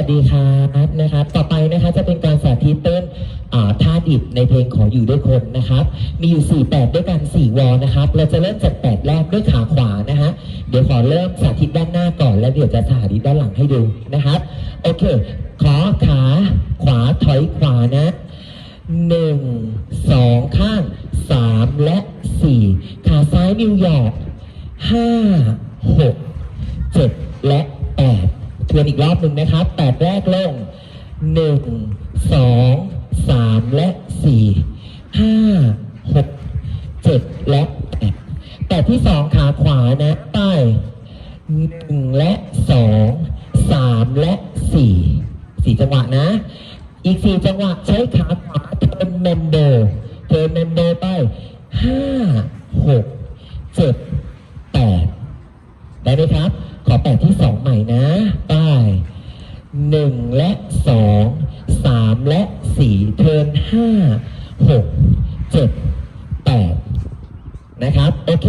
สวัสดีครับนะครับ ต่อไปนะครับจะเป็นการสาธิตเต้นท่าดิบในเพลงขออยู่ด้วยคนนะครับ มีอยู่4แปดด้วยกัน 4 วอลนะครับ เราจะเริ่มจากแปดแรกด้วยขาขวานะฮะ เดี๋ยวขอเริ่มสาธิตด้านหน้าก่อน แล้วเดี๋ยวจะสาธิตด้านหลังให้ดูนะครับ โอเค ขอขาขวาถอยขวานะหนึ่งสองข้างสามและสี่ขาซ้ายนิวยอร์กห้าหกเจ็ดและ ทวนอีกรอบหนึ่งนะครับแปดแรกลงหนึ่งสองสามและสี่ห้าหกเจ็ดและแปดแปดที่สองขาขวานะใต้หนึ่งและสองสามและสี่สี่จังหวะนะ อีกสี่จังหวะใช้ขาขวาเทิร์นเมมโบเทิร์นเมมโบไปห้าหกเจ็ดแปดได้ไหมครับ ขอแปดที่สองใหม่นะไป หนึ่งและสองสามและสี่เทินห้าหกเจ็ดแปดนะครับโอเค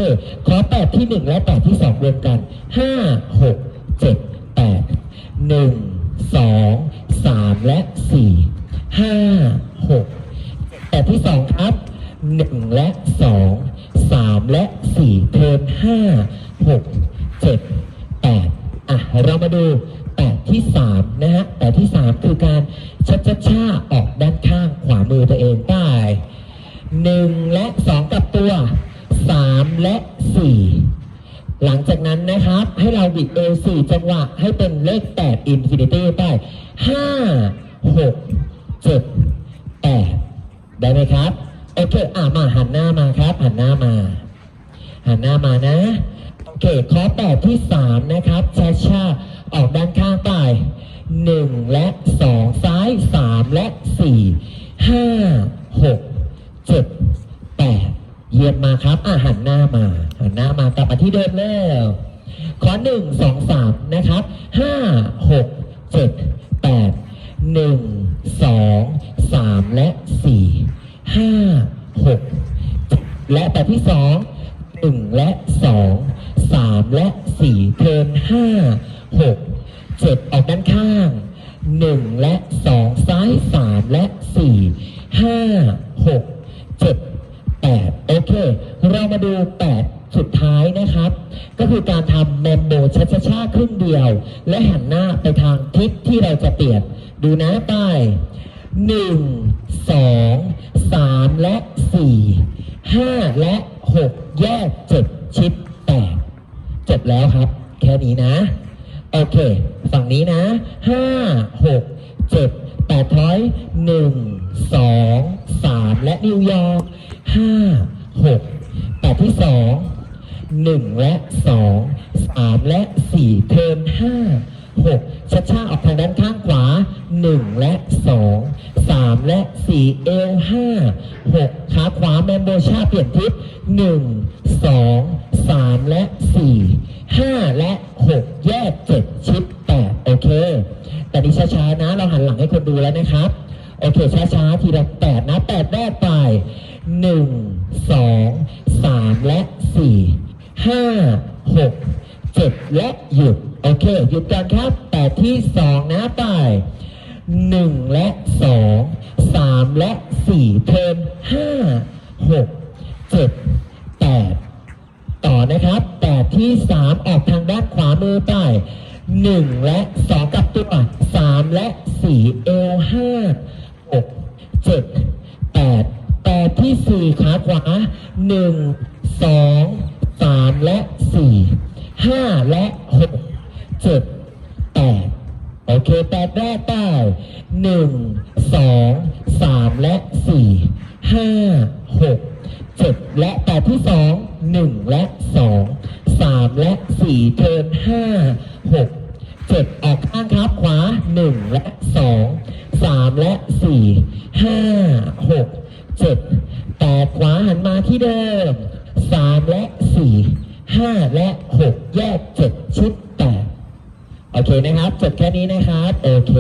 ขอแปดที่หนึ่งและแปดที่สองรวมกันห้าหกเจ็ดแปดหนึ่งสองสามและสี่ห้าหกแปดที่สองครับหนึ่งและสองสามและสี่เทินห้าหกเจ็ดแปดอะ เรามาดู แปดที่สามนะฮะแปดที่สามคือการชัดชัดชาออกด้านข้างขวามือตัวเองได้หนึ่งและสองกับตัวสามและสี่หลังจากนั้นนะครับให้เราบิดเอวสี่จังหวะให้เป็นเลขแปดอินฟินิตี้ไปห้าหกเจ็ดแปดได้ไหมครับโอเคอะมาหันหน้ามาครับ หันหน้ามา หันหน้ามานะ โอเคข้อแปดที่สามนะครับช้าชาๆ ออกด้านข้างไปหนึ่งและสองซ้ายสามและสี่ห้าหกเจ็ดแปดเยี่ยมมาครับอะหันหน้ามาหันหน้ามากลับมาที่เดิมแล้วขอหนึ่งสองสามนะครับห้าหกเจ็ดแปดหนึ่งสองสามและสี่ห้าหกและแบบที่สองหนึ่งและสองสามและสี่เทินห้า หกเจ็ดออกด้านข้างหนึ่งและสองซ้ายสามและสี่ห้าหกเจ็ดแปดโอเค เรามาดูแปดสุดท้ายนะครับ ก็คือการทำแมมโบชัชชาครึ่งเดียว และหันหน้าไปทางทิศที่เราจะเปลี่ยน ดูนะใต้หนึ่งสองสามและสี่ห้าและหกแยกเจ็ดชิดแปดจบแล้วครับ แค่นี้นะ โอเค ฝั่งนี้นะห้าหกเจ็ดแปดถอยหนึ่งสองสามและนิวยอร์กห้าหกแปดที่สองหนึ่งและสองสามและสี่เทิร์นห้าหกชัดชาออกทางด้านข้างขวาหนึ่งและสองสามและสี่เอลห้าหกขาขวาแมมโบชาเปลี่ยนทิศหนึ่งสองสามและสี่ห้าและ หกแยกเจ็ดชิดแปดโอเค แต่นี้ช้าๆนะ เราหันหลังให้คนดูแล้วนะครับ โอเค ช้าๆ ทีละแปดนะแปดแรกไปหนึ่งสองสามและสี่ห้าหกเจ็ดและหยุด โอเค หยุดกันครับแปดที่สองนะไปหนึ่งและสองสามและสี่เทินห้าหกเจ็ดแปดต่อนะครับ ที่สามออกทางด้านขวามือไปหนึ่งและสองกับตัวสามและสี่เอลห้าหกเจ็ดแปดแปดที่สี่ขาขวาหนึ่งสองสามและสี่ห้าและหกเจ็ดแปดโอเคแปดแรกไปหนึ่งสองสามและสี่ห้าหกเจ็ดและแปดที่สองหนึ่งและสอง สามและสี่เทินห้าหกเจ็ดออกข้างครับขวาหนึ่งและสองสามและสี่ห้าหกเจ็ดแปดขวาหันมาที่เดิมสามและสี่ห้าและหกแยกเจ็ดชิดแปดโอเคนะครับจบแค่นี้นะครับ โอเค